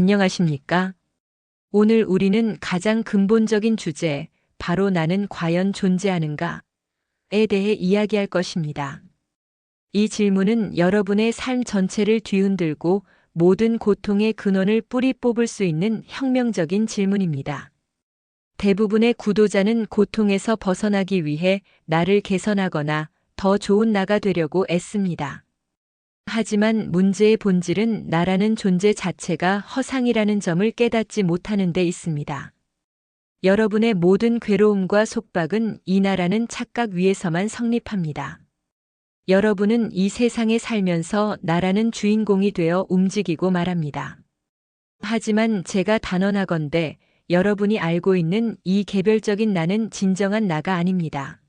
안녕하십니까? 오늘 우리는 가장 근본적인 주제, 바로 나는 과연 존재하는가? 에 대해 이야기할 것입니다. 이 질문은 여러분의 삶 전체를 뒤흔들고 모든 고통의 근원을 뿌리 뽑을 수 있는 혁명적인 질문입니다. 대부분의 구도자는 고통에서 벗어나기 위해 나를 개선하거나 더 좋은 나가 되려고 애씁니다. 하지만 문제의 본질은 나라는 존재 자체가 허상이라는 점을 깨닫지 못하는 데 있습니다. 여러분의 모든 괴로움과 속박은 이 나라는 착각 위에서만 성립합니다. 여러분은 이 세상에 살면서 나라는 주인공이 되어 움직이고 말합니다. 하지만 제가 단언하건대 여러분이 알고 있는 이 개별적인 나는 진정한 나가 아닙니다.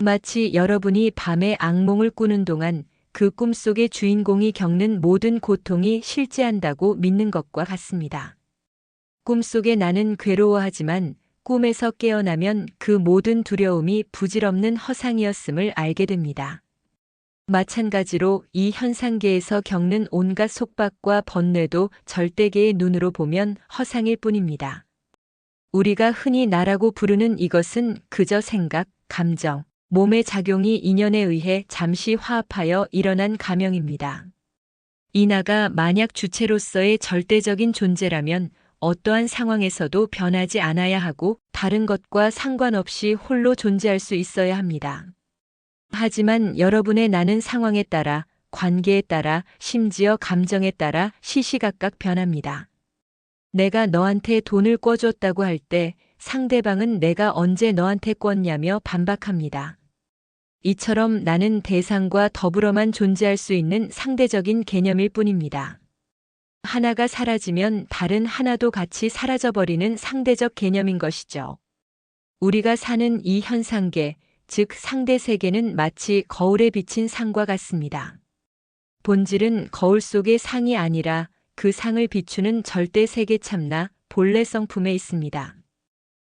마치 여러분이 밤에 악몽을 꾸는 동안 그 꿈속의 주인공이 겪는 모든 고통이 실제한다고 믿는 것과 같습니다. 꿈속에 나는 괴로워하지만 꿈에서 깨어나면 그 모든 두려움이 부질없는 허상이었음을 알게 됩니다. 마찬가지로 이 현상계에서 겪는 온갖 속박과 번뇌도 절대계의 눈으로 보면 허상일 뿐입니다. 우리가 흔히 나라고 부르는 이것은 그저 생각, 감정, 몸의 작용이 인연에 의해 잠시 화합하여 일어난 가명입니다. 이 나가 만약 주체로서의 절대적인 존재라면 어떠한 상황에서도 변하지 않아야 하고 다른 것과 상관없이 홀로 존재할 수 있어야 합니다. 하지만 여러분의 나는 상황에 따라, 관계에 따라, 심지어 감정에 따라 시시각각 변합니다. 내가 너한테 돈을 꿔줬다고 할 때 상대방은 내가 언제 너한테 꿨냐며 반박합니다. 이처럼 나는 대상과 더불어만 존재할 수 있는 상대적인 개념일 뿐입니다. 하나가 사라지면 다른 하나도 같이 사라져버리는 상대적 개념인 것이죠. 우리가 사는 이 현상계, 즉 상대 세계는 마치 거울에 비친 상과 같습니다. 본질은 거울 속의 상이 아니라 그 상을 비추는 절대 세계 참나 본래 성품에 있습니다.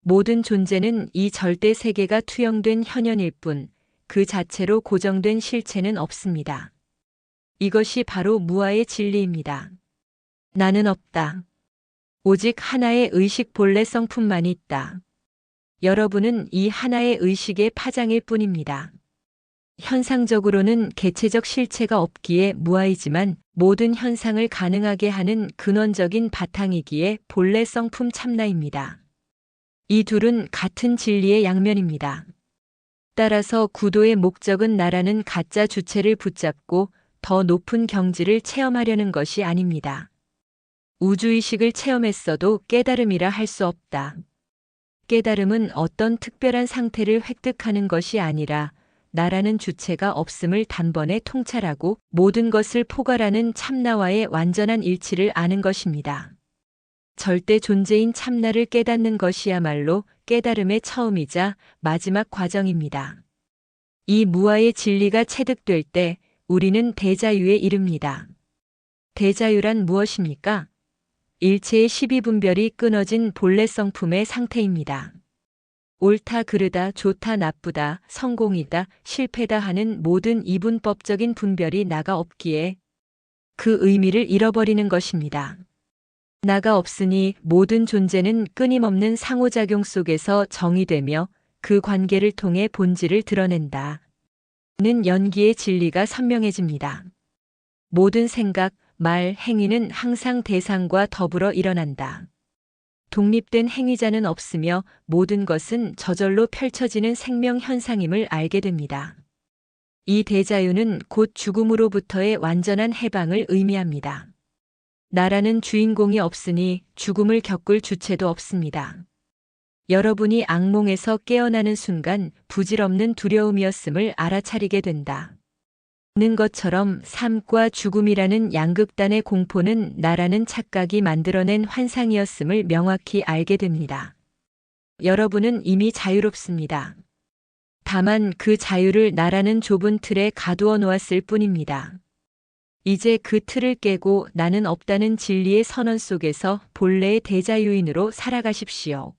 모든 존재는 이 절대 세계가 투영된 현현일 뿐, 그 자체로 고정된 실체는 없습니다. 이것이 바로 무아의 진리입니다. 나는 없다. 오직 하나의 의식 본래 성품만 있다. 여러분은 이 하나의 의식의 파장일 뿐입니다. 현상적으로는 개체적 실체가 없기에 무아이지만 모든 현상을 가능하게 하는 근원적인 바탕이기에 본래 성품 참나입니다. 이 둘은 같은 진리의 양면입니다. 따라서 구도의 목적은 나라는 가짜 주체를 붙잡고 더 높은 경지를 체험하려는 것이 아닙니다. 우주의식을 체험했어도 깨달음이라 할 수 없다. 깨달음은 어떤 특별한 상태를 획득하는 것이 아니라 나라는 주체가 없음을 단번에 통찰하고 모든 것을 포괄하는 참나와의 완전한 일치를 아는 것입니다. 절대 존재인 참나를 깨닫는 것이야말로 깨달음의 처음이자 마지막 과정입니다. 이 무아의 진리가 체득될 때 우리는 대자유에 이릅니다. 대자유란 무엇입니까? 일체의 12분별이 끊어진 본래 성품의 상태입니다. 옳다 그르다 좋다 나쁘다 성공이다 실패다 하는 모든 이분법적인 분별이 나가 없기에 그 의미를 잃어버리는 것입니다. 나가 없으니 모든 존재는 끊임없는 상호작용 속에서 정의되며 그 관계를 통해 본질을 드러낸다. 는 연기의 진리가 선명해집니다. 모든 생각, 말, 행위는 항상 대상과 더불어 일어난다. 독립된 행위자는 없으며 모든 것은 저절로 펼쳐지는 생명 현상임을 알게 됩니다. 이 대자유는 곧 죽음으로부터의 완전한 해방을 의미합니다. 나라는 주인공이 없으니 죽음을 겪을 주체도 없습니다. 여러분이 악몽에서 깨어나는 순간 부질없는 두려움이었음을 알아차리게 된다. 는 것처럼 삶과 죽음이라는 양극단의 공포는 나라는 착각이 만들어낸 환상이었음을 명확히 알게 됩니다. 여러분은 이미 자유롭습니다. 다만 그 자유를 나라는 좁은 틀에 가두어 놓았을 뿐입니다. 이제 그 틀을 깨고 나는 없다는 진리의 선언 속에서 본래의 대자유인으로 살아가십시오.